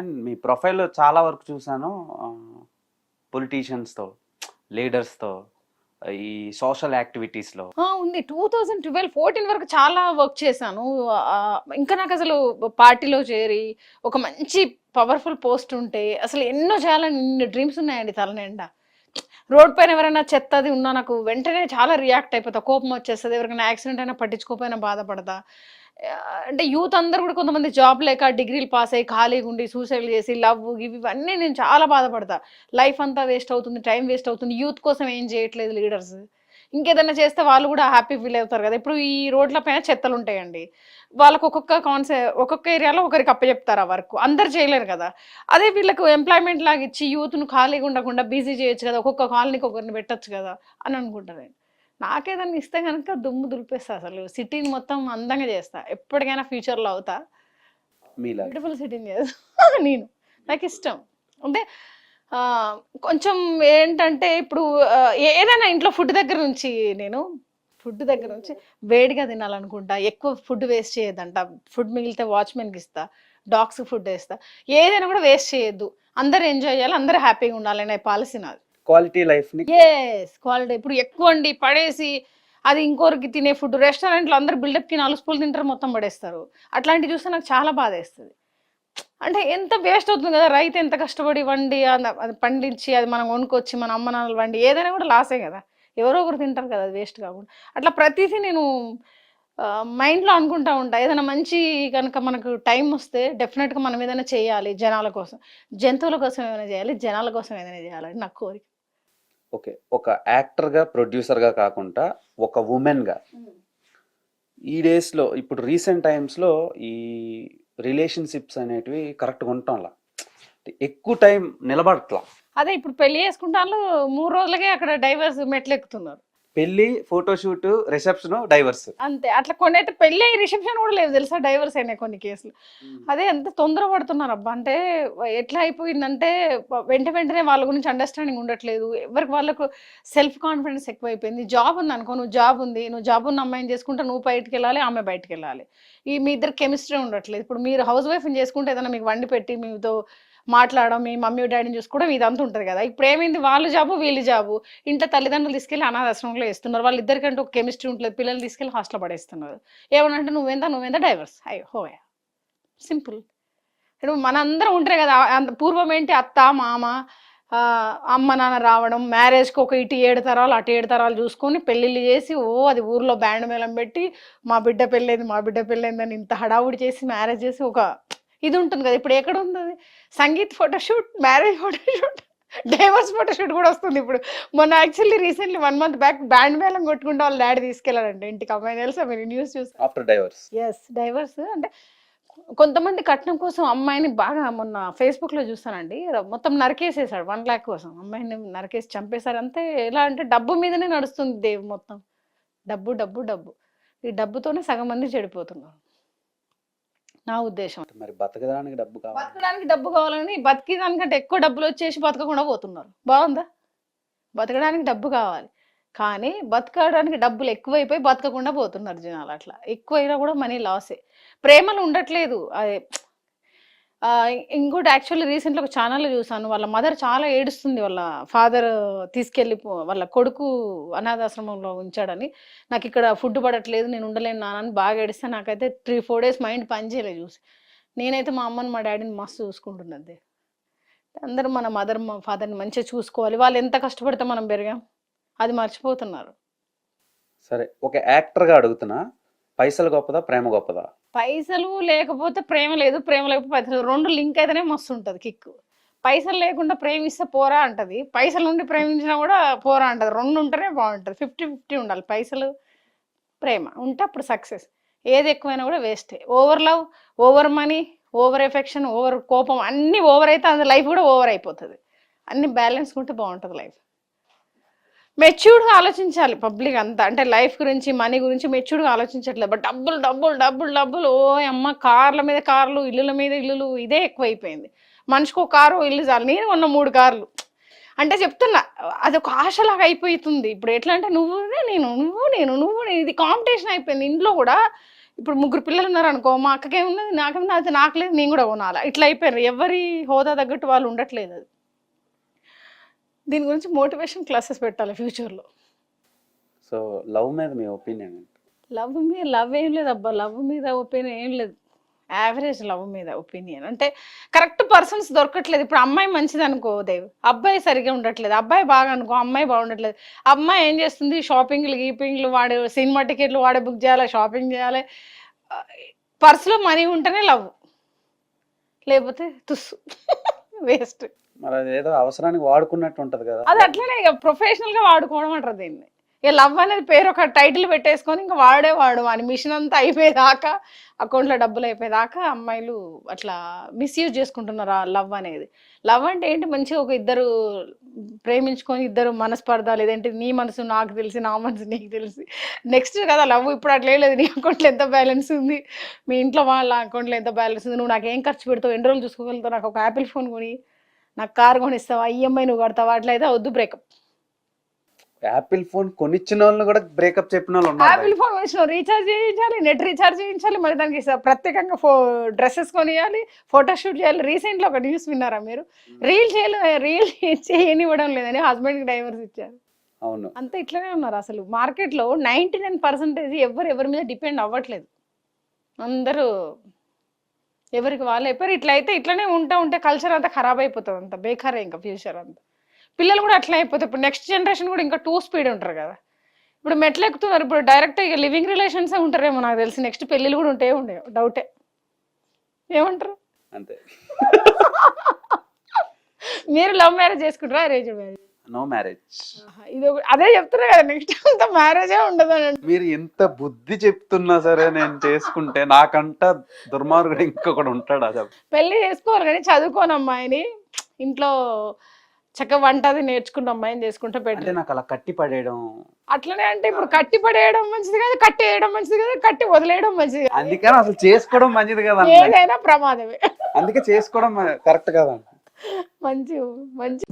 And మీ ప్రొఫైల్లో చాలా వరకు చూశాను పొలిటీషియన్స్తో లీడర్స్తో ఈ సోషల్ యాక్టివిటీస్లో. ఉంది. టూ థౌజండ్ ట్వెల్వ్ ఫోర్టీన్ వరకు చాలా వర్క్ చేశాను. ఇంకా నాకు అసలు పార్టీలో చేరి ఒక మంచి పవర్ఫుల్ పోస్ట్ ఉంటే అసలు ఎన్నో చేయాలని ఇన్ని డ్రీమ్స్ ఉన్నాయండి తల నిండా. రోడ్ పైన ఎవరైనా చెత్తది ఉన్నా నాకు వెంటనే చాలా రియాక్ట్ అయిపోతా. కోపం వచ్చేస్తుంది ఎవరికైనా యాక్సిడెంట్ అయినా పట్టించుకోపోయినా బాధపడతా. అంటే యూత్ అందరు కూడా కొంతమంది జాబ్ లేక డిగ్రీలు పాస్ అయ్యి ఖాళీగా ఉండి సూసైడ్ చేసి లవ్ ఇవి ఇవన్నీ నేను చాలా బాధపడతా. లైఫ్ అంతా వేస్ట్ అవుతుంది టైం వేస్ట్ అవుతుంది. యూత్ కోసం ఏం చేయట్లేదు లీడర్స్ ఇంకేదైనా చేస్తే వాళ్ళు కూడా హ్యాపీ ఫీల్ అవుతారు కదా. ఇప్పుడు ఈ రోడ్ల పైన చెత్తలు ఉంటాయండి. వాళ్ళకు ఒక్కొక్క కాన్సెప్ట్ ఒక్కొక్క ఏరియాలో ఒకరికి అప్పచెప్తారు ఆ వర్క్ అందరు చేయలేరు కదా. అదే వీళ్ళకు ఎంప్లాయ్మెంట్ లాగా ఇచ్చి యూత్ను ఖాళీగా ఉండకుండా బిజీ చేయొచ్చు కదా. ఒక్కొక్క కాలనీకి ఒకరిని పెట్టచ్చు కదా అని అనుకుంటాను నాకేదన్నా ఇస్తే కనుక దుమ్ము దులిపేస్తా అసలు. సిటీని మొత్తం అందంగా చేస్తా. ఎప్పటికైనా ఫ్యూచర్లో అవుతా. బ్యూటిఫుల్ సిటీని చేస్తా నేను. నాకు ఇష్టం. అంటే కొంచెం ఏంటంటే ఇప్పుడు ఏదైనా ఇంట్లో ఫుడ్ దగ్గర నుంచి నేను ఫుడ్ దగ్గర నుంచి వేడిగా తినాలనుకుంటా. ఎక్కువ ఫుడ్ వేస్ట్ చేయొద్దంట. ఫుడ్ మిగిలితే వాచ్మెన్కి ఇస్తా. డాగ్స్కి ఫుడ్ వేస్తా. ఏదైనా కూడా వేస్ట్ చేయొద్దు. అందరు ఎంజాయ్ చేయాలి. అందరూ హ్యాపీగా ఉండాలి అనే పాలసీ నాది. క్వాలిటీ లైఫ్ని ఎస్ క్వాలిటీ ఇప్పుడు ఎక్కువ అండి పడేసి అది ఇంకోరికి తినే ఫుడ్ రెస్టారెంట్లో అందరు బిల్డప్కి నాలుగు స్పూలు తింటారు మొత్తం పడేస్తారు. అట్లాంటివి చూస్తే నాకు చాలా బాధ వేస్తుంది అంటే ఎంత వేస్ట్ అవుతుంది కదా రైతు ఎంత కష్టపడి వండి అది పండించి అది మనం వండుకొచ్చి మన అమ్మ నాన్నలు వండి ఏదైనా కూడా లాసే కదా. ఎవరో ఒకరు తింటారు కదా అది వేస్ట్ కాకుండా. అట్లా ప్రతిదీ నేను మైండ్లో అనుకుంటా ఉంటా. ఏదైనా మంచి కనుక మనకు టైం వస్తే డెఫినెట్గా మనం ఏదైనా చేయాలి జనాల కోసం. జంతువుల కోసం ఏమైనా చేయాలి జనాల కోసం ఏదైనా చేయాలని నా కోరిక. ఓకే. ఒక యాక్టర్గా ప్రొడ్యూసర్గా కాకుండా ఒక ఉమెన్గా. ఈ డేస్లో ఇప్పుడు రీసెంట్ టైమ్స్లో ఈ రిలేషన్షిప్స్ అనేటివి కరెక్ట్గా ఉండటంలా ఎక్కువ టైం నిలబడట్లా. అదే ఇప్పుడు పెళ్ళి చేసుకుంటాను మూడు రోజులకే అక్కడ డైవర్స్ మెట్లు ఎక్కుతున్నారు పెళ్ళి ఫోటోషూట్ రిసెప్షన్ డైవర్స్ అంతే. అట్లా కొన్ని అయితే పెళ్ళి రిసెప్షన్ కూడా లేదు తెలుసా? డైవర్స్ అయినాయి కొన్ని కేసులు. అదే ఎంత తొందర పడుతున్నారు అబ్బా. అంటే ఎట్లా అయిపోయిందంటే వెంట వెంటనే వాళ్ళ గురించి అండర్స్టాండింగ్ ఉండట్లేదు. ఎవరికి వాళ్ళకు సెల్ఫ్ కాన్ఫిడెన్స్ ఎక్కువైపోయింది. జాబ్ ఉంది అనుకో నువ్వు జాబ్ ఉంది. నువ్వు జాబ్ ఉన్న అమ్మాయిని చేసుకుంటే నువ్వు బయటికి వెళ్ళాలి ఆమె బయటికి వెళ్ళాలి. ఈ మీ ఇద్దరు కెమిస్ట్రీ ఉండట్లేదు. ఇప్పుడు మీరు హౌస్ వైఫ్ని చేసుకుంటే ఏదైనా మీకు వండి పెట్టి మీతో మాట్లాడడం మీ మమ్మీ డాడీని చూసుకోవడం ఇదంతా ఉంటుంది కదా. ఇప్పుడు ఏమైంది? వాళ్ళు జాబు వీళ్ళు జాబు. ఇంట్లో తల్లిదండ్రులు తీసుకెళ్ళి అనాథాశ్రమంలో వేస్తున్నారు. వాళ్ళు ఇద్దరికంటే ఒక కెమిస్ట్రీ ఉంటుంది. పిల్లలు తీసుకెళ్ళి హాస్టల్ పడేస్తున్నారు. ఏమనంటే నువ్వేందా? నువ్వేందా? డైవర్స్. అయ్యో హోయా. సింపుల్. ఇప్పుడు మనందరం ఉంటారు కదా అంత పూర్వం ఏంటి? అత్త మామ అమ్మ నాన్న రావడం మ్యారేజ్కి ఒక ఇటు ఏడు తరాలు అటు ఏడు తరాలు చూసుకొని పెళ్ళిళ్ళు చేసి ఓ అది ఊర్లో బ్యాండ్ మేళం పెట్టి మా బిడ్డ పెళ్ళైంది మా బిడ్డ పెళ్ళైందని ఇంత హడావుడి చేసి మ్యారేజ్ చేసి ఒక ఇది ఉంటుంది కదా ఇప్పుడు ఎక్కడ ఉంది? Sangeet photoshoot marriage photoshoot divorce photoshoot కూడా వస్తుంది ఇప్పుడు. మొన్న actually recently one month back band మేళం కొట్టుకుంటే వాళ్ళ డాడీ తీసుకెళ్ళారండి ఇంటికి. అమ్మాయి తెలుసా మీరు న్యూస్ చూసి ఆఫ్టర్ డైవర్స్. ఎస్ డైవర్స్ అంటే కొంతమంది కట్నం కోసం అమ్మాయిని బాగా మొన్న ఫేస్బుక్లో చూస్తానండి. మొత్తం నరికేసేసాడు వన్ ల్యాక్ కోసం. అమ్మాయిని నరికేసి చంపేశారు. అంతే ఎలా అంటే డబ్బు మీదనే నడుస్తుంది దేవు మొత్తం. డబ్బు డబ్బు డబ్బు. ఈ డబ్బుతోనే సగం మంది చెడిపోతున్నారు. నా ఉద్దేశం. మరి బతకడానికి డబ్బు కావాలి? బతకడానికి డబ్బు కావాలని బతికేదానికంటే ఎక్కువ డబ్బులు వచ్చేసి బతకకుండా పోతున్నారు. బాగుందా? బతకడానికి డబ్బు కావాలి. కానీ బతకడానికి డబ్బులు ఎక్కువైపోయి బతకకుండా పోతున్నారు జనాలు అట్లా. ఎక్కువైనా కూడా మనీ లాసే. ప్రేమలు ఉండట్లేదు. అదే ఇంకోటి యాక్చువల్లీ రీసెంట్గా ఒక ఛానల్లో చూసాను వాళ్ళ మదర్ చాలా ఏడుస్తుంది వాళ్ళ ఫాదర్ తీసుకెళ్ళి వాళ్ళ కొడుకు అనాథాశ్రమంలో ఉంచాడని. నాకు ఇక్కడ ఫుడ్ పడట్లేదు నేను ఉండలేను నాన్నని బాగా ఏడిస్తే నాకైతే త్రీ ఫోర్ డేస్ మైండ్ పనిచేయలేదు చూసి. నేనైతే మా అమ్మని మా డాడీని మస్తు చూసుకుంటున్నది అందరూ మన మదర్ మా ఫాదర్ని మంచిగా చూసుకోవాలి. వాళ్ళు ఎంత కష్టపడితే మనం పెరిగాం. అది మర్చిపోతున్నారు. సరే ఒక యాక్టర్గా అడుగుతున్నా. పైసలు గొప్పదా ప్రేమ గొప్పదా? పైసలు లేకపోతే ప్రేమ లేదు ప్రేమ లేకపోతే పైసలు లేదు. రెండు లింక్ అయితేనే మస్తు ఉంటుంది కిక్ పైసలు లేకుండా ప్రేమిస్తే పోరా అంటది. పైసలు ఉండి ప్రేమించినా కూడా పోరా అంటది. రెండు ఉంటేనే బాగుంటుంది. ఫిఫ్టీ ఫిఫ్టీ ఉండాలి. పైసలు ప్రేమ ఉంటే అప్పుడు సక్సెస్. ఏది ఎక్కువైనా కూడా వేస్టే. Over love over money over affection over కోపం అన్నీ ఓవర్ అయితే అందులో లైఫ్ కూడా ఓవర్ అయిపోతుంది. అన్ని బ్యాలెన్స్ ఉంటే బాగుంటుంది లైఫ్. మెచ్యూర్డ్గా ఆలోచించాలి పబ్లిక్ అంతా. అంటే లైఫ్ గురించి మనీ గురించి మెచ్యూర్డ్గా ఆలోచించట్లేదు. బట్ డబ్బులు డబ్బులు డబ్బులు డబ్బులు ఓ అమ్మ కార్ల మీద కార్లు ఇల్లుల మీద ఇల్లులు ఇదే ఎక్కువైపోయింది. మనిషికి ఒక కారు ఇల్లు చాలు. నేను ఉన్న మూడు కార్లు. అంటే చెప్తున్నా అది ఒక ఆశలాగా అయిపోతుంది. ఇప్పుడు ఎట్లా అంటే నువ్వు నేను నువ్వు నేను నువ్వు నేను. ఇది కాంపిటీషన్ అయిపోయింది. ఇంట్లో కూడా ఇప్పుడు ముగ్గురు పిల్లలు ఉన్నారు అనుకో మా అక్కకేమున్నది నాకేమన్నా అది నాకు లేదు నేను కూడా కొనాలి? ఇట్లా అయిపోయారు ఎవరి హోదా తగ్గట్టు వాళ్ళు ఉండట్లేదు అది. దీని గురించి మోటివేషన్ క్లాసెస్ పెట్టాలి ఫ్యూచర్లో. సో లవ్ మీద మీ ఒపీనియన్ లవ్ మీద లవ్ ఏం లేదు అబ్బా. లవ్ మీద ఒపీనియన్ ఏం లేదు. యావరేజ్ లవ్ మీద ఒపీనియన్. అంటే కరెక్ట్ పర్సన్స్ దొరకట్లేదు. ఇప్పుడు అమ్మాయి మంచిది అనుకో దేవ్. అబ్బాయి సరిగా ఉండట్లేదు. అబ్బాయి బాగా అనుకో అమ్మాయి బాగుండట్లేదు. అమ్మాయి ఏం చేస్తుంది? షాపింగ్లు గీపింగ్లు వాడు సినిమా టికెట్లు వాడే బుక్ చేయాలి షాపింగ్ చేయాలి. పర్సులో మనీ ఉంటేనే లవ్. లేకపోతే తుస్సు. వేస్ట్. మరి ఏదో అవసరానికి వాడుకున్నట్టు ఉంటది కదా. అది అట్లనే ఇక ప్రొఫెషనల్గా వాడుకోవడం అంటారు దీన్ని. ఇక లవ్ అనేది పేరు ఒక టైటిల్ పెట్టేసుకొని ఇంకా వాడేవాడు అని మిషన్ అంతా అయిపోయేదాకా అకౌంట్లో డబ్బులు అయిపోయేదాకా అమ్మాయిలు అట్లా మిస్యూజ్ చేసుకుంటున్నారు ఆ లవ్ అనేది. లవ్ అంటే ఏంటి? మంచిగా ఒక ఇద్దరు ప్రేమించుకొని ఇద్దరు మనస్పర్ధ లేదంటే నీ మనసు నాకు తెలిసి నా మనసు నీకు తెలిసి. నెక్స్ట్ కదా లవ్ ఇప్పుడు అట్లే లేదు. నీ అకౌంట్లో ఎంత బ్యాలెన్స్ ఉంది? మీ ఇంట్లో వాళ్ళ అకౌంట్లో ఎంత బ్యాలెన్స్ ఉంది? నువ్వు నాకు ఏం ఖర్చు పెడతావు? ఎన్ని రోజులు చూసుకోగలుగుతావు? నాకు ఒక యాపిల్ ఫోన్ కొని నాకు కార్ కొనిస్తావా? ఈఎంఐ నువ్వు కడతావా? అట్లయితే వద్దు బ్రేకప్. యాపిల్ ఫోన్ కొనిచ్చిన వాళ్ళని కూడా బ్రేకప్ చెప్పిన వాళ్ళు ఉన్నారు యాపిల్ ఫోన్ వచ్చిన రీఛార్జ్ చేయించాలి నెట్ రీఛార్జ్ చేయించాలి మరి దానికి ప్రత్యేకంగా ఫో డ్రెస్సెస్ కొనియాలి ఫోటోషూట్ చేయాలి. రీసెంట్లో ఒక న్యూస్ విన్నారా మీరు? రీల్ చేయలే రీల్ చేయనివ్వడం లేదని హస్బెండ్కి డైవర్స్ ఇచ్చారు. అవును. అంతా ఇట్లనే ఉన్నారు అసలు. మార్కెట్లో నైంటీ నైన్ పర్సెంటేజ్ ఎవరు ఎవరి మీద డిపెండ్ అవ్వట్లేదు. అందరూ ఎవరికి వాళ్ళు అయిపోయారు ఇట్లా అయితే ఇట్లనే ఉంటా ఉంటే కల్చర్ అంతా ఖరాబ్ అయిపోతుంది అంత. బేకారే ఇంకా ఫ్యూచర్ అంతా. పిల్లలు కూడా అట్లా అయిపోతాయి ఇప్పుడు నెక్స్ట్ జనరేషన్ కూడా ఇంకా టూ స్పీడ్ ఉంటారు కదా. ఇప్పుడు మెట్లు ఎక్కుతున్నారు. ఇప్పుడు డైరెక్ట్ ఇక లివింగ్ రిలేషన్స్ ఉంటారేమో నాకు తెలిసి. నెక్స్ట్ పెళ్ళిళ్ళు కూడా ఉంటే ఉండే డౌటే ఏమంటారు? అంతే. మీరు లవ్ మ్యారేజ్ చేసుకుంటారా అరేంజ్ మ్యారేజ్ నో మ్యారేజ్ ఇది అదే చెప్తున్నా కదా నెక్స్ట్ అంతా మ్యారేజే ఉండదు అని మీరు ఎంత బుద్ధి చెప్తున్నా సరే నేను చేసుకుంటే నాకంట దుర్మార్గుడు ఇంకొకడు ఉంటాడు? అది పెళ్ళి చేసుకోవాలి కానీ చదువుకోని అమ్మాయిని. ఇంట్లో చక్కగా వంట అది నేర్చుకున్న అమ్మాయిని చేసుకుంటే అంటే బెటర్ నాకు అలా కట్టి పడేయడం. అట్లనే అంటే ఇప్పుడు కట్టి పడేయడం మంచిది కాదు కట్టి వేయడం మంచిది కాదు కట్టి వదిలేయడం మంచిది కాదు. అందుకని అసలు చేసుకోవడం మంచిది కదా ఏదైనా ప్రమాదమే. అందుకే చేసుకోవడం కరెక్ట్ కదా మంచి మంచి.